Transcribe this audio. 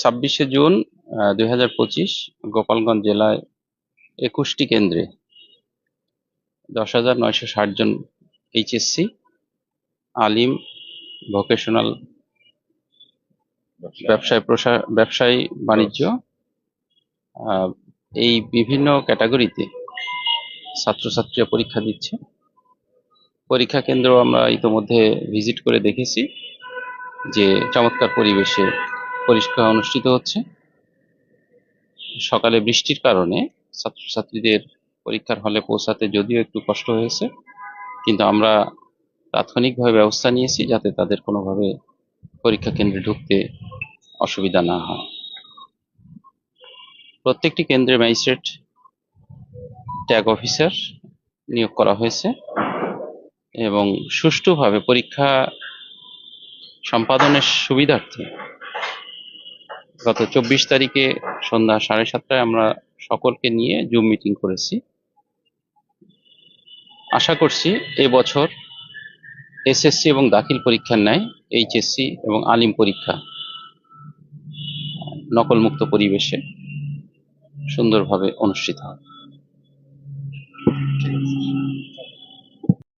ছাব্বিশে জুন দুই হাজার পঁচিশ গোপালগঞ্জ জেলায় একুশটি কেন্দ্রে দশ হাজার নয়শো ষাট জন এইচএসসি আলিম ভোকেশনাল ব্যবসায়। প্রসার ব্যবসায়ী বাণিজ্য এই বিভিন্ন ক্যাটাগরিতে ছাত্রছাত্রীরা পরীক্ষা দিচ্ছে। পরীক্ষা কেন্দ্র আমরা ইতোমধ্যে ভিজিট করে দেখেছি যে চমৎকার পরিবেশে পরীক্ষা অনুষ্ঠিত হচ্ছে। সকালে বৃষ্টির কারণে ছাত্রছাত্রীদের পরীক্ষার হলে পৌঁছাতে যদিও একটু কষ্ট হয়েছে, কিন্তু আমরা তাৎক্ষণিকভাবে ব্যবস্থা নিয়েছি যাতে তাদের কোনোভাবে পরীক্ষা কেন্দ্রে ঢুকতে অসুবিধা না হয়। প্রত্যেকটি কেন্দ্রে ম্যাজিস্ট্রেট, ট্যাগ অফিসার নিয়োগ করা হয়েছে এবং সুষ্ঠুভাবে পরীক্ষা সম্পাদনের সুবিধার্থে গত চব্বিশ তারিখে সন্ধ্যা সাড়ে সাতটায় আমরা সকলকে নিয়ে জুম মিটিং করেছি। আশা করছি এবছর এসএসসি এবং দাখিল পরীক্ষার ন্যায় এইচএসসি এবং আলিম পরীক্ষা নকলমুক্ত পরিবেশে সুন্দরভাবে অনুষ্ঠিত হবে।